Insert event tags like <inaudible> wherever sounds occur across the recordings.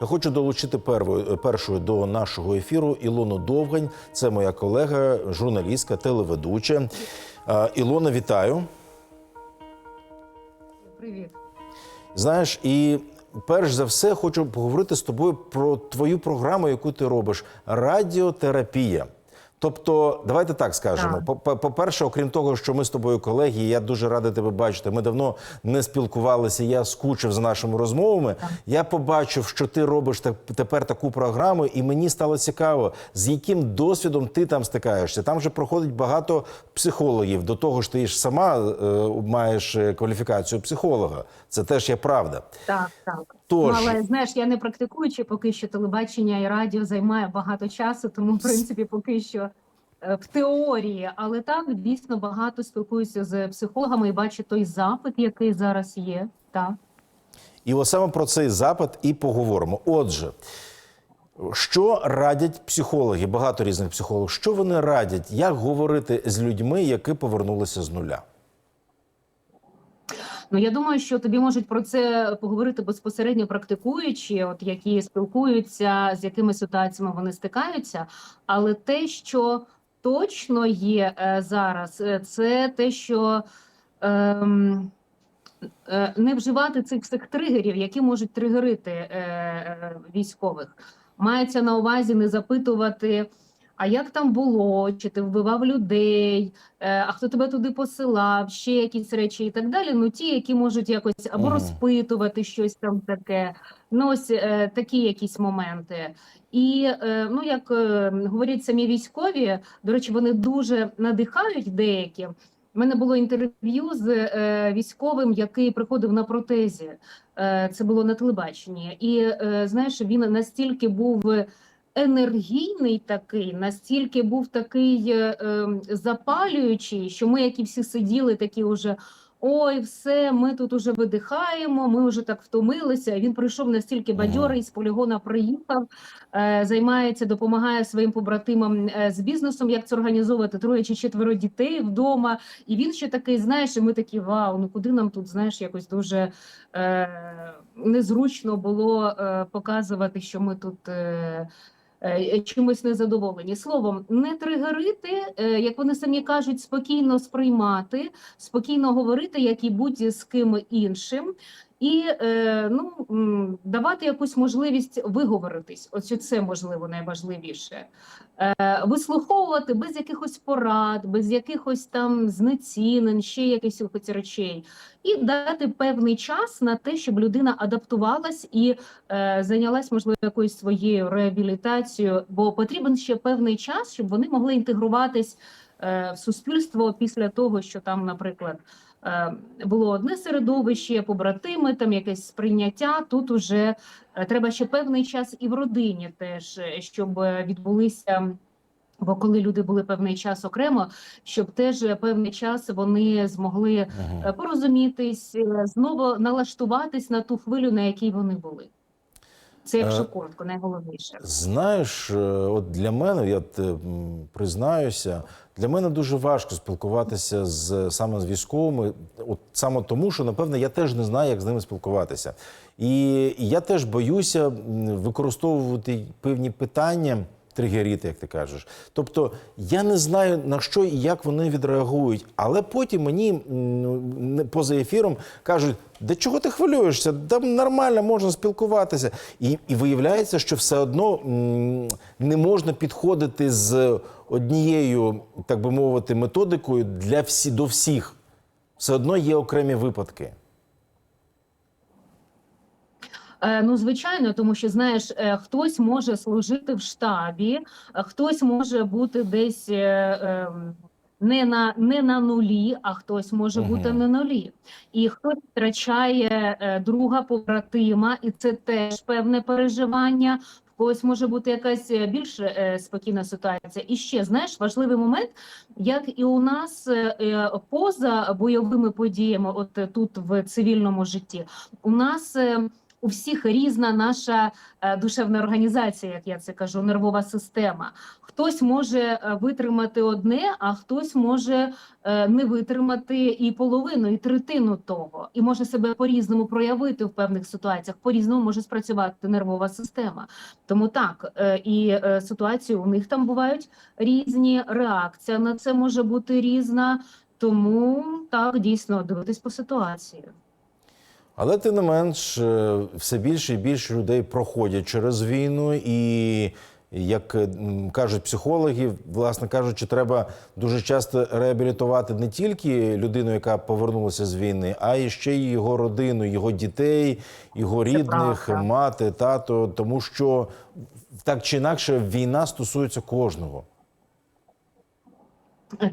Я хочу долучити первою, першою до нашого ефіру Ілону Довгань. Це моя колега, журналістка, телеведуча. Ілона, вітаю. Привіт. Знаєш, і перш за все хочу поговорити з тобою про твою програму, яку ти робиш радіотерапія. Тобто, давайте так скажемо. Так. По- По-перше, окрім того, що ми з тобою колеги, я дуже радий тебе бачити. Ми давно не спілкувалися. Я скучив за нашими розмовами. Я побачив, що ти робиш те- тепер таку програму, і мені стало цікаво, з яким досвідом ти там стикаєшся. Там же проходить багато психологів. До того ж, ти ж сама е, маєш е, кваліфікацію психолога. Це теж є правда. Так, так. Тож. Але знаєш, я не практикуючи поки що телебачення і радіо займає багато часу, тому в принципі поки що е, в теорії, але так дійсно багато спілкуюся з психологами і бачу той запит, який зараз є. Так. І ось саме про цей запит і поговоримо. Отже, що радять психологи, багато різних психологів, що вони радять, як говорити з людьми, які повернулися з нуля? Ну я думаю, що тобі можуть про це поговорити безпосередньо практикуючі, от які спілкуються, з якими ситуаціями вони стикаються. Але те, що точно є е, зараз, е, це те, що ем, е, не вживати цих всіх тригерів, які можуть тригерити е, е, військових. Мається на увазі не запитувати. А як там було? Чи ти вбивав людей? Е, а хто тебе туди посилав, ще якісь речі і так далі. Ну ті, які можуть якось або розпитувати щось там таке. Ну ось е, такі якісь моменти. І е, ну як е, говорять самі військові, до речі, вони дуже надихають деякі. У мене було інтерв'ю з е, військовим, який приходив на протезі. Е, це було на телебаченні, і е, знаєш, він настільки був енергійний такий, настільки був такий е, ем, запалюючий, що ми, які всі сиділи, такі уже. Ой, все, ми тут уже видихаємо, ми вже так втомилися. Він прийшов настільки бадьорий, з полігона приїхав, е, займається, допомагає своїм побратимам е, з бізнесом, як це організовувати троє чи четверо дітей вдома. І він ще такий, знаєш, і ми такі вау, ну куди нам тут, знаєш, якось дуже е, незручно було е, показувати, що ми тут. Е, е, Чимось незадоволені. Словом, не тригерити, е, як вони самі кажуть, спокійно сприймати, спокійно говорити, як і будь-з ким іншим, і е, ну давати якусь можливість виговоритись. Ось це можливо найважливіше. Е, вислуховувати без якихось порад, без якихось там знецінень, ще якихось речей, і дати певний час на те, щоб людина адаптувалась і е, зайнялась можливо якоюсь своєю реабілітацією, бо потрібен ще певний час, щоб вони могли інтегруватись в суспільство після того, що там, наприклад, було одне середовище, побратими, там якесь сприйняття. Тут уже е, треба ще певний час і в родині теж, е, щоб е, відбулися. Бо коли люди були певний час окремо, щоб теж е, певний час вони змогли е, порозумітись, е, знову налаштуватись на ту хвилю, на якій вони були. Це якщо Е, коротко, найголовніше. Знаєш, е, от для мене, я признаюся, для мене дуже важко спілкуватися з саме з військовими, от саме тому, що напевне я теж не знаю, як з ними спілкуватися. І я теж боюся використовувати певні питання. Тригеріти, як ти кажеш. Тобто я не знаю на що і як вони відреагують, але потім мені поза ефіром кажуть: да чого ти хвилюєшся? Там нормально можна спілкуватися. І, і виявляється, що все одно не можна підходити з однією, так би мовити, методикою для всі до всіх. Все одно є окремі випадки. Е, Ну, звичайно, тому що знаєш, е, хтось може служити в штабі, е, хтось може бути десь е, ем, не на не на нулі, а хтось може Мгм. бути на нулі. І хтось втрачає е, друга побратима, і це теж певне переживання. В когось може бути якась е, більш е, спокійна ситуація. І ще знаєш важливий момент, як і у нас е, е, поза бойовими подіями, от е, тут в цивільному житті, у нас. е, у всіх різна наша е, душевна організація, як я це кажу, нервова система. Хтось може е, витримати одне, а хтось може е, не витримати і половину, і третину того, і може себе по-різному проявити в певних ситуаціях. По-різному може спрацювати нервова система. Тому так і ситуації у них там бувають різні. Реакція на це може бути різна. Тому так дійсно дивитись по ситуації. Але тим не менш, е, все більше і більше людей проходять через війну, і як е, кажуть психологи, власне кажучи, треба дуже часто реабілітувати не тільки людину, яка повернулася з війни, а і ще й його родину, його дітей, його рідних, правда. мати, тато, тому що так чи інакше війна стосується кожного.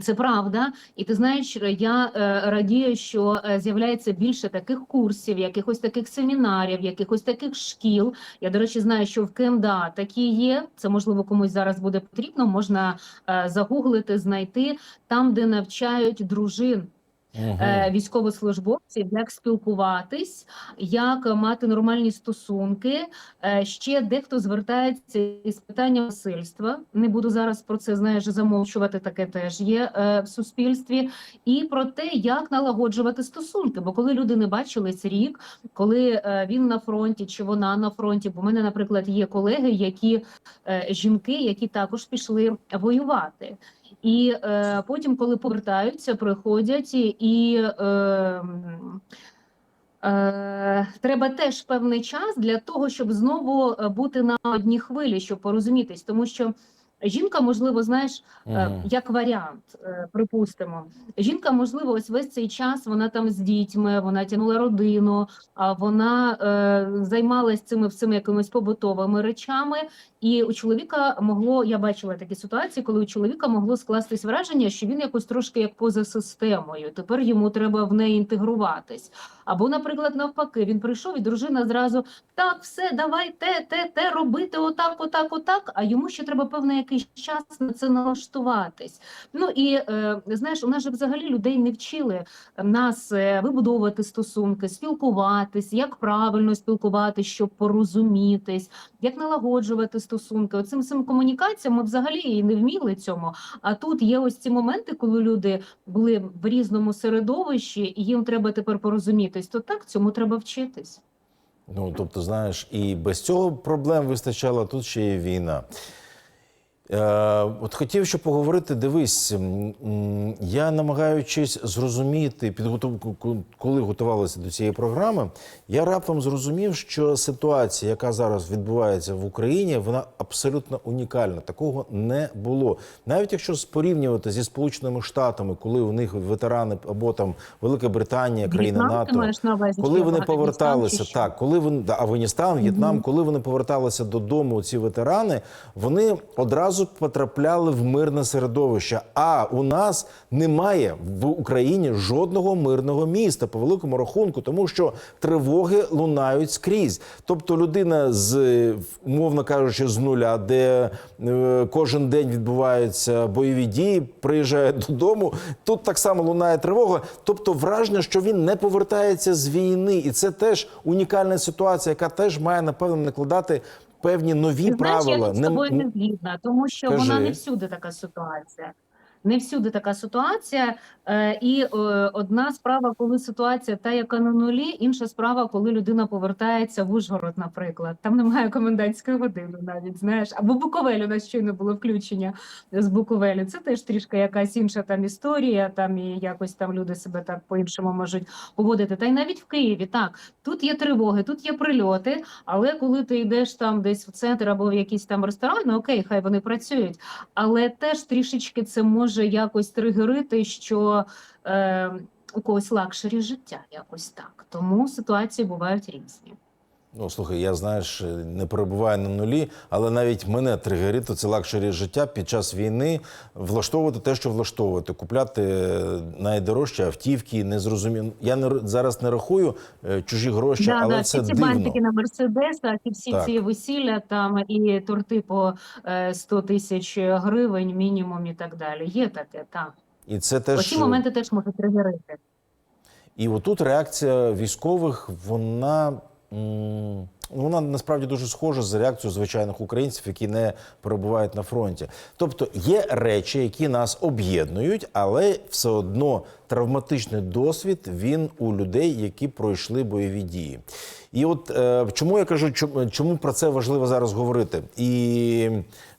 Це правда, і ти знаєш, я е, радію, що е, з'являється більше таких курсів, якихось таких семінарів, якихось таких шкіл. Я до речі, знаю, що в КМДА такі є. Це можливо комусь зараз буде потрібно. Можна е, загуглити, знайти там, де навчають дружин е, військовослужбовців, як спілкуватись, як мати нормальні стосунки. Е, ще дехто звертається із питанням насильства. Не буду зараз про це знаєш замовчувати. Таке теж є е, в суспільстві, і про те, як налагоджувати стосунки. Бо коли люди не бачились рік, коли він на фронті чи вона на фронті, бо в мене, наприклад, є колеги, які жінки, які також пішли воювати. І е, потім, коли повертаються, приходять і, е, е, треба теж певний час для того, щоб знову е, бути на одній хвилі, щоб порозумітись, тому що. Жінка, можливо, знаєш, Мгм. як варіант, е, припустимо. Жінка, можливо, ось весь цей час вона там з дітьми, вона тягнула родину, а вона е, займалась цими всіми якимись побутовими речами. І у чоловіка могло, я бачила такі ситуації, коли у чоловіка могло скластись враження, що він якось трошки як поза системою. Тепер йому треба в неї інтегруватись. Або, наприклад, навпаки, він прийшов і дружина зразу так, все, давай те, те, те робити, отак, отак, отак. А йому ще треба певний якийсь час на це налаштуватись. Ну і е, знаєш, у нас же взагалі людей не вчили нас е, вибудовувати стосунки, спілкуватись, як правильно спілкуватись, щоб порозумітись, як налагоджувати стосунки. Оцим цим комунікаціям ми взагалі і не вміли цьому. А тут є ось ці моменти, коли люди були в різному середовищі, і їм треба тепер порозумітись. То так цьому треба вчитись. Ну, тобто, знаєш, і без цього проблем вистачало, тут ще є війна. Е, от хотів ще поговорити, дивись, я намагаючись зрозуміти підготовку, ку- коли готувалися до цієї програми, я раптом зрозумів, що ситуація, яка зараз відбувається в Україні, вона абсолютно унікальна. Такого не було. Навіть якщо порівнювати зі Сполученими Штатами, коли у них ветерани або там Велика Британія, країна НАТО, коли вони поверталися, так, коли вони да, Афганістан, В'єтнам, коли вони поверталися додому, ці ветерани, вони одразу потрапляли в мирне середовище. А у нас немає в Україні жодного мирного міста по великому рахунку, тому що тривоги лунають скрізь. Тобто людина з умовно кажучи, з нуля, де е, кожен день відбуваються бойові дії, приїжджає додому. Тут так само лунає тривога. Тобто, враження, що він не повертається з війни, і це теж унікальна ситуація, яка теж має напевно накладати певні нові знаєш, правила. я з тобою не згідна, тому що Кажи. вона не всюди така ситуація. Не всюди така ситуація, е, і е, одна справа, коли ситуація та, яка на нулі, інша справа, коли людина повертається в Ужгород, наприклад. Там немає комендантської години, навіть знаєш, або Буковель у нас щойно було включення з Буковелю. Це теж трішки якась інша там історія. Там і якось там люди себе так по-іншому можуть поводити. Та й навіть в Києві так тут є тривоги, тут є прильоти. Але коли ти йдеш там десь в центр або в якийсь там ресторан, ну окей, хай вони працюють. Але теж трішечки це може якось тригерити, що е, у когось лакшері життя, якось так. Тому ситуації бувають різні. Ну, слухай, я знаєш, не перебуваю на нулі, але навіть мене тригерить це лакшері життя під час війни влаштовувати те, що влаштовувати, купляти найдорожчі автівки, незрозуміло. Я не зараз не рахую е, чужі гроші, Да, але да, це ці дивно. бантики на мерседесах і всі Так. ці весілля там і торти по е, 100 тисяч гривень мінімум і так далі. Є таке, так. І це теж Оці моменти теж можуть тригерити. І отут реакція військових, вона Вона насправді дуже схожа з реакцією звичайних українців, які не перебувають на фронті. Тобто є речі, які нас об'єднують, але все одно травматичний досвід він у людей, які пройшли бойові дії. І от е, чому я кажу, чому, про це важливо зараз говорити? І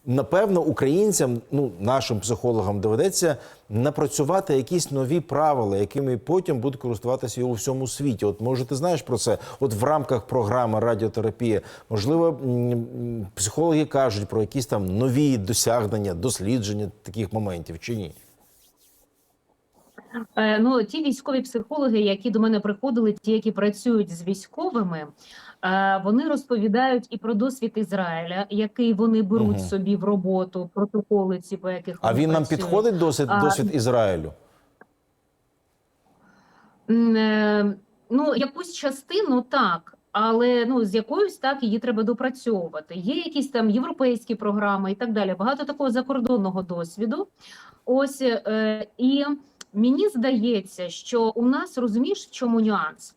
напевно українцям, ну нашим психологам, доведеться напрацювати якісь нові правила, якими потім будуть користуватися у всьому світі. От може, ти знаєш про це? От в рамках програми радіотерапія, можливо, психологи кажуть про якісь там нові досягнення, дослідження таких моментів чи ні? Е, Ну, ті військові психологи, які до мене приходили, ті, які працюють з військовими, вони розповідають і про досвід Ізраїля, який вони беруть Мгм. собі в роботу, протоколи ці по яких А він нам підходить досвід, досвід Ізраїлю? Е, Ну, якусь частину так, але ну з якоюсь так її треба допрацьовувати. Є якісь там європейські програми і так далі. Багато такого закордонного досвіду. Ось е, і мені здається, що у нас розумієш, в чому нюанс.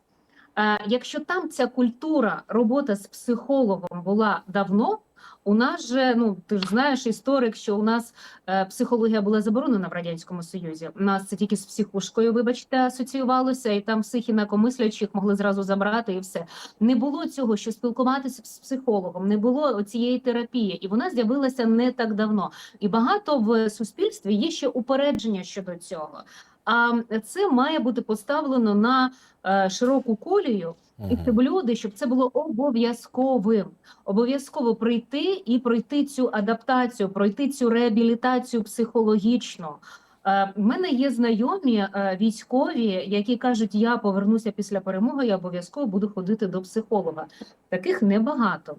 Е, якщо там ця культура, робота з психологом була давно, у нас же, ну ти ж знаєш, історик, що у нас е, психологія була заборонена в радянському союзі. У нас це тільки з психушкою, вибачте, асоціювалося, і там всіх інакомислячих могли зразу забрати, і все не було цього, що спілкуватися з психологом, не було цієї терапії, і вона з'явилася не так давно. І багато в суспільстві є ще упередження щодо цього. А це має бути поставлено на е, широку колію, і щоб люди, щоб це було обов'язковим, обов'язково прийти і пройти цю адаптацію, пройти цю реабілітацію психологічну. Е, В мене є знайомі е, військові, які кажуть, я повернуся після перемоги, я обов'язково буду ходити до психолога. Таких небагато.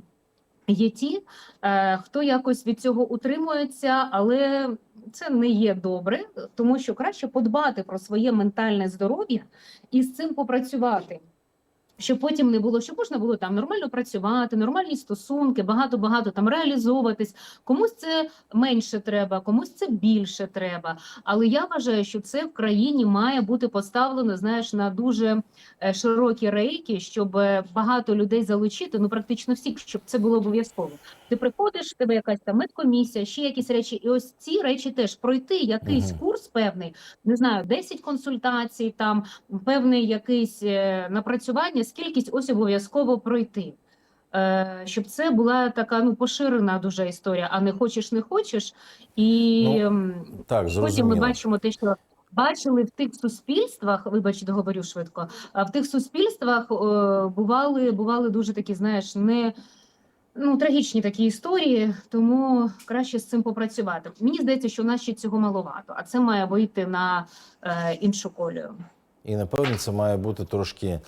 Є ті, е, хто якось від цього утримується, але це не є добре, тому що краще подбати про своє ментальне здоров'я і з цим попрацювати. Щоб потім не було, щоб можна було там нормально працювати, нормальні стосунки, багато багато там реалізовуватись. Комусь це менше треба, комусь це більше треба. Але я вважаю, що це в країні має бути поставлено, знаєш, на дуже е, широкі рейки, щоб е, багато людей залучити, ну практично всіх, щоб це було обов'язково. Ти приходиш, в тебе якась там медкомісія, ще якісь речі, і ось ці речі теж пройти якийсь Мгм. курс певний, не знаю, 10 консультацій, там певний якийсь е, скількись ось обов'язково пройти. Е, Щоб це була така ну поширена дуже історія, а не хочеш, не хочеш. І Ну, ем, Так, Потім ми бачимо те, що бачили в тих суспільствах, вибач, договорю швидко. А в тих суспільствах е, бували, бували дуже такі, знаєш, не ну трагічні такі історії, тому краще з цим попрацювати. Мені здається, що в нас ще цього маловато, а це має вийти на е, іншу колію. І напевно це має бути трошки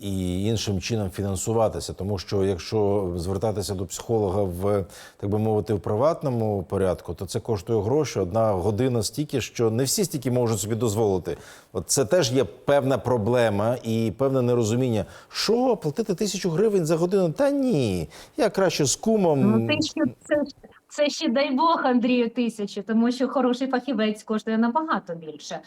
і іншим чином фінансуватися, тому що якщо звертатися до психолога в так би мовити в приватному порядку, то це коштує гроші. Одна година стільки, що не всі стільки можуть собі дозволити. От це теж є певна проблема і певне нерозуміння. Що платити тисячу гривень за годину? Та ні, я краще з кумом. Ну ти ще це, це ще дай Бог Андрію тисячі, тому що хороший фахівець коштує набагато більше.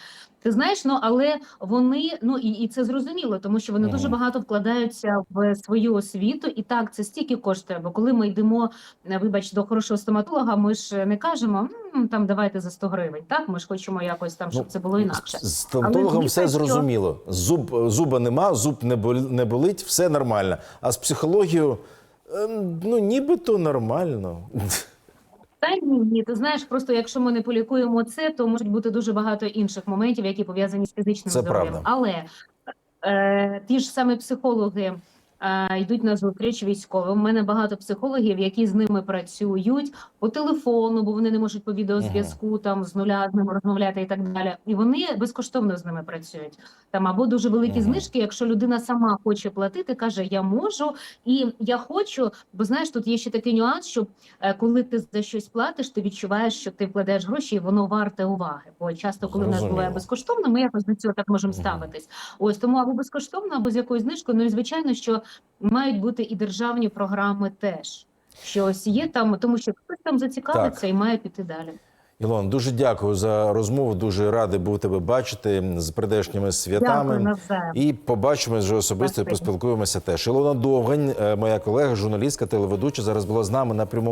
Ти знаєш, ну але вони ну і, і це зрозуміло, тому що вони Мгм. дуже багато вкладаються в свою освіту, і так це стільки коштує. Бо коли ми йдемо, е, вибач, до хорошого стоматолога, ми ж не кажемо «М, там давайте за 100 гривень. Так, ми ж хочемо якось там, щоб Ну, це було інакше. З стоматологом все що- зрозуміло. Зуб, зуба нема, зуб не болі- не болить, все нормально. А з психологією, ем, ну нібито нормально. <laughs> Та ні, ні, ти знаєш, просто якщо ми не полікуємо це, то можуть бути дуже багато інших моментів, які пов'язані з фізичним Це здоров'ям. правда. Але е, ті ж саме психологи йдуть на зустріч військовим. У мене багато психологів, які з ними працюють по телефону, бо вони не можуть по відеозв'язку там з нуля з ними розмовляти і так далі. І вони безкоштовно з ними працюють. Там або дуже великі знижки, якщо людина сама хоче платити, каже: Я можу і я хочу. Бо знаєш, тут є ще такий нюанс, що е, коли ти за щось платиш, ти відчуваєш, що ти вкладаєш гроші, і воно варте уваги. Бо часто, коли в нас буває безкоштовно, ми якось до цього так можемо ставитись. Ось тому або безкоштовно, або з якоюсь знижкою. Ну і звичайно, що мають бути і державні програми теж. Що ось є там, тому що хтось там зацікавиться і має піти далі. Ілон, дуже дякую за розмову. Дуже радий був тебе бачити з прийдешніми святами. Дякую. І побачимось вже особисто і поспілкуємося теж. Ілона Довгань, е, моя колега, журналістка, телеведуча, зараз була з нами на прямому.